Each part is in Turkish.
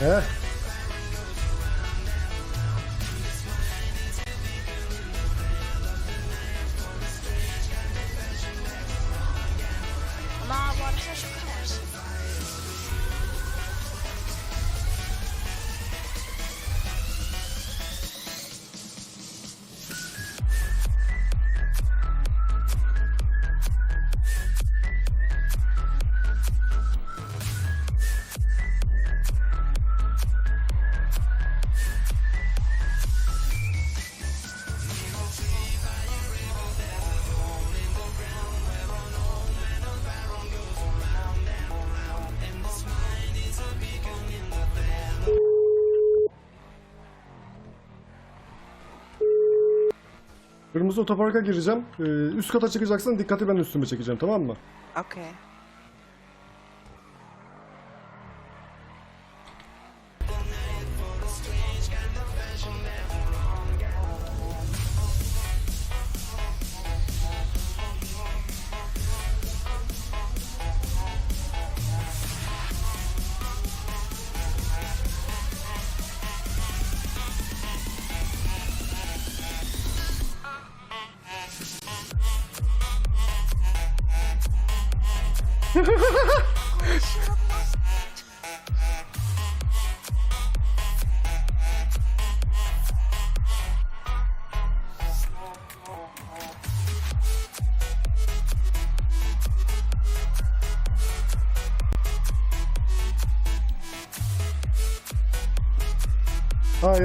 É? Otoparka gireceğim. Ee, üst kata çıkacaksın. Dikkati ben üstüme çekeceğim tamam mı? Okey. Ay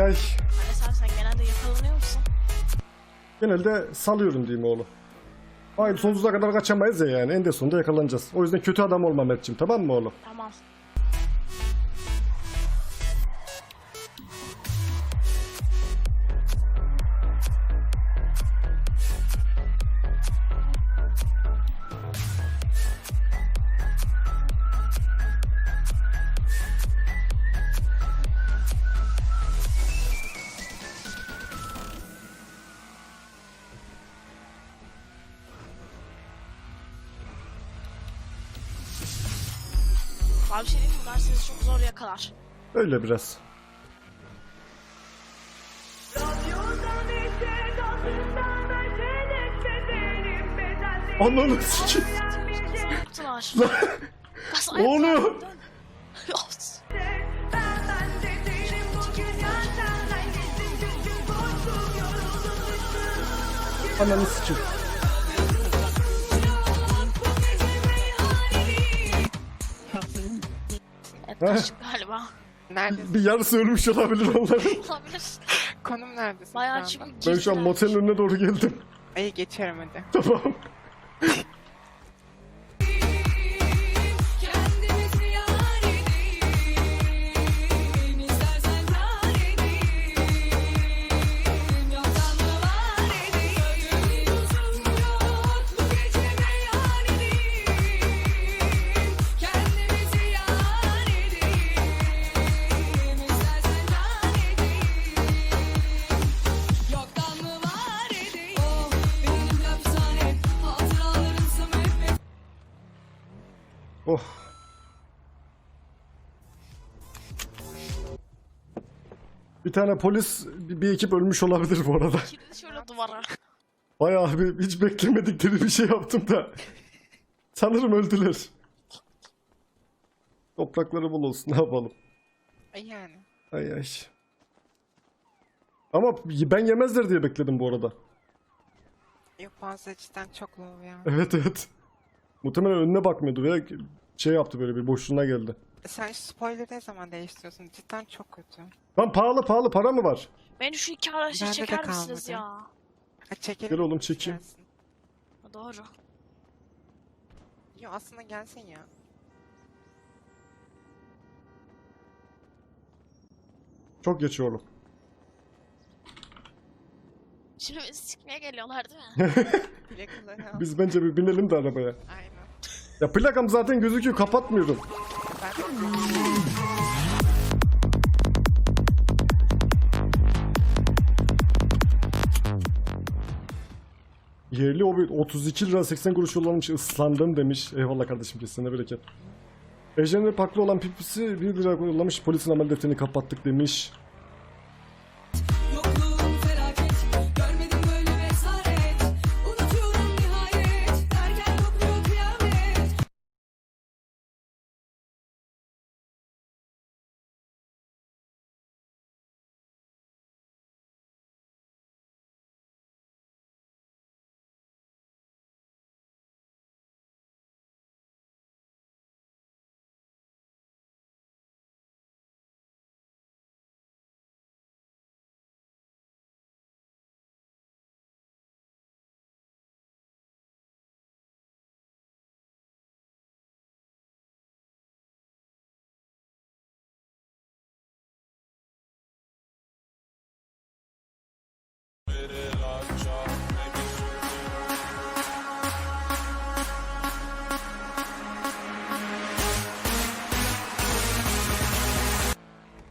ay. Sen sen genelde yakalanıyor musun? Genelde salıyorum diyeyim oğlum. Hayır sonsuza kadar kaçamayız ya yani. En de sonunda yakalanacağız. O yüzden kötü adam olma Mert'ciğim tamam mı oğlum? Tamam. Sizi çok zor yakalar. Öyle biraz. Ananı sikeyim. Yaptılar. Yas. Ananı sikeyim. Kaçtık galiba. Neredesin? Bir yarısı ölmüş olabilir onların. Olabilir. Konum neredesin Bayağı şu çünkü? Ben şu an motelin önüne doğru geldim. İyi geçerim hadi. Tamam. Bir tane polis, bir ekip ölmüş olabilir bu arada. Kilidi şöyle duvara. Bayağı bir hiç beklemedikleri bir şey yaptım da. Sanırım öldüler. Toprakları bol olsun ne yapalım. Yani. Ay ay. Ama ben yemezler diye bekledim bu arada. Yok bazı çok low ya. Evet evet. Muhtemelen önüne bakmıyordu veya şey yaptı böyle bir boşluğuna geldi. Sen şu spoiler'ı ne zaman değiştiriyorsun? Cidden çok kötü. Lan pahalı pahalı para mı var? Beni şu iki araçla Bende de çeker misiniz kalmadı. ya? Ha, çekelim. Gel oğlum, çekeyim. Ha, Doğru. Yo aslında gelsin ya. Çok oğlum. Şimdi bizi sikmeye geliyorlar değil mi? Plakaları al. Biz bence bir binelim de arabaya. Aynen. Ya plakam zaten gözüküyor kapatmıyorum. Yerli o bir 32 lira 80 kuruş yollamış ıslandım demiş. Eyvallah kardeşim kesene bereket. Ejder'in paklı olan pipisi 1 lira yollamış. Polisin amel defterini kapattık demiş.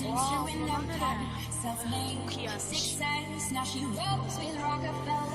Wow. Self-made six cents, now she rolls with Rockefeller.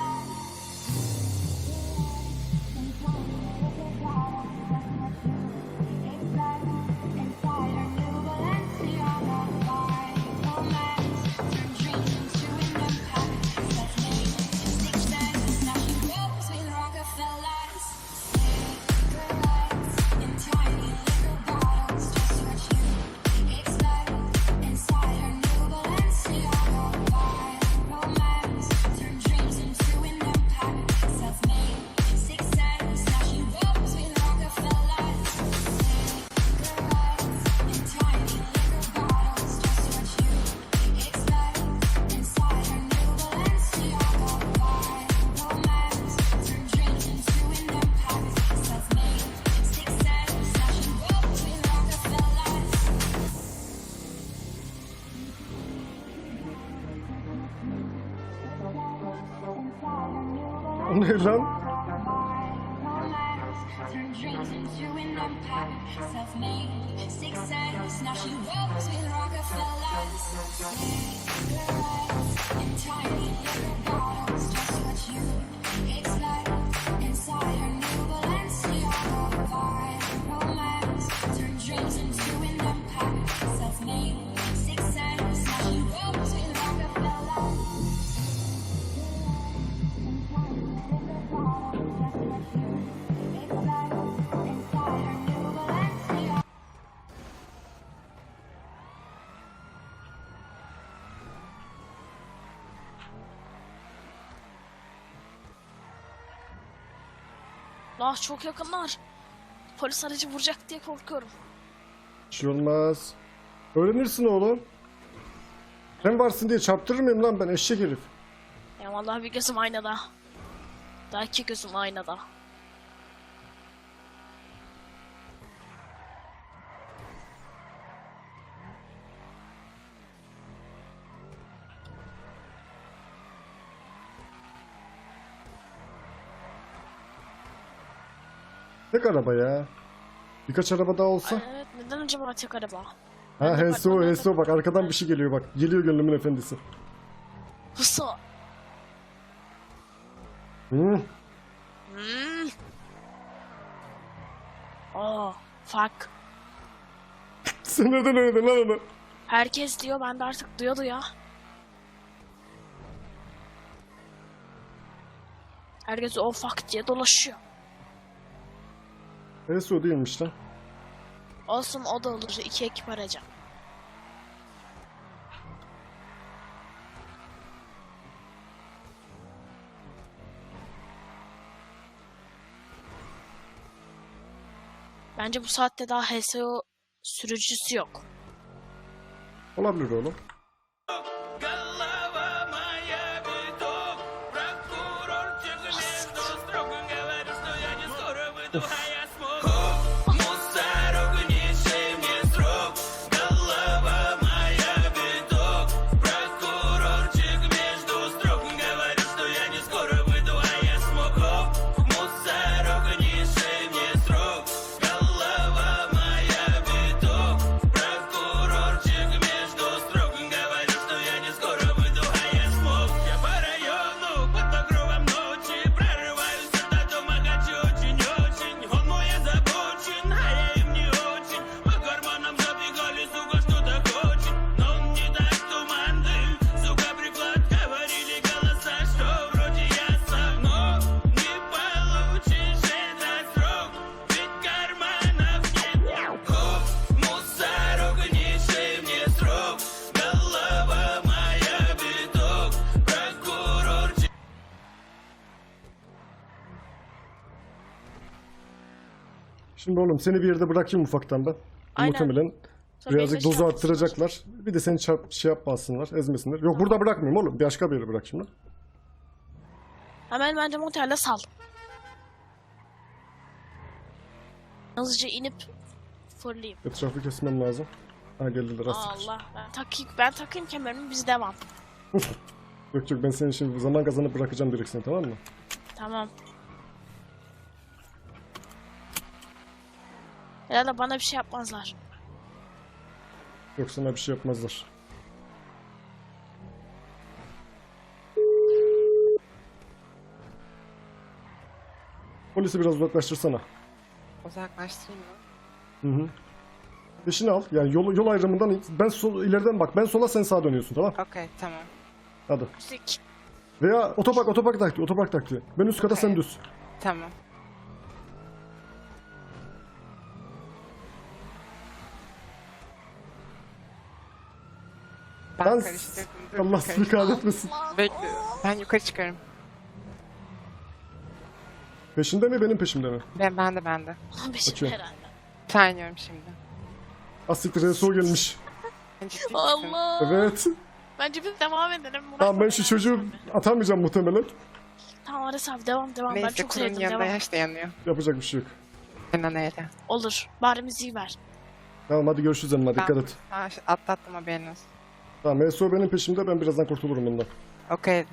Dreams an empire, self-made success. Now she rolls with Rockefellers. Cigarettes in tiny bottles, just what you expect. Inside her new Balenciaga vibe dreams into an empire, self-made success. Now she rolls with Rockefellers. La çok yakınlar. Polis aracı vuracak diye korkuyorum. Bir şey olmaz. Öğrenirsin oğlum. Sen varsın diye çarptırır mıyım lan ben eşek herif? Ya vallahi bir gözüm aynada. Daha iki gözüm aynada. Araba ya. Birkaç araba daha olsa. Ay, evet neden acaba tek araba? Ha HSO HSO bak arkadan bir şey geliyor bak. Geliyor gönlümün efendisi. Huso. Hı. Hmm. Oh, fuck. Sen neden öyle lan onu? Herkes diyor ben de artık duya duya. Herkes o fuck diye dolaşıyor. Neresi o değilmiş lan? Olsun o da olur. İki ekip arayacağım. Bence bu saatte daha HSO sürücüsü yok. Olabilir oğlum. Şimdi oğlum seni bir yerde bırakayım ufaktan ben. Aynen. Muhtemelen Sonra birazcık bize dozu arttıracaklar. Bir de seni çarp, şey yapmasınlar, ezmesinler. Yok burada bırakmayayım oğlum. Başka bir yere bırak şimdi. Hemen bence motelde sal. Hızlıca inip fırlayayım. Etrafı kesmem lazım. Ha geldiler asık. Allah. Ben takayım, ben takayım kemerimi biz devam. Yok yok ben seni şimdi zaman kazanıp bırakacağım direkt seni tamam mı? Tamam. Herhalde bana bir şey yapmazlar. Yok sana bir şey yapmazlar. Polisi biraz uzaklaştırsana. Uzaklaştırayım mı? Hı hı. Peşini al. Yani yol, yol ayrımından ben sol, ileriden bak. Ben sola sen sağa dönüyorsun tamam? Okey tamam. Hadi. Müzik. Veya otopark otopark taktiği otopark taktiği. Ben üst kata sen Okey. düz. Tamam. Ben Ben karıştırdım. Dur, Allah karıştırdım. seni kahretmesin. Bekle. Ben yukarı çıkarım. Peşinde mi benim peşimde mi? Ben, ben de ben de. Beşim Açıyorum. herhalde. Sen şimdi. Asiktir RSO gelmiş. Ciddi misin? Allah. Evet. Bence biz devam edelim. Murat Tamam ben şu ver çocuğu abi. atamayacağım muhtemelen. Tamam Ares abi devam devam. ben Neyse çok kurun sevdim yanında devam. yaş da yanıyor. Yapacak bir şey yok. Aynen öyle. Olur. Bari müziği ver. Tamam hadi görüşürüz Emma dikkat et. Ha, atlattım haberiniz. Tamam RSO benim peşimde ben birazdan kurtulurum bundan. Okey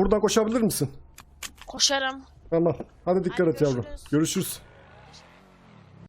buradan koşabilir misin? Koşarım. Tamam. Hadi dikkat Hadi et yavrum. görüşürüz. Görüşürüz.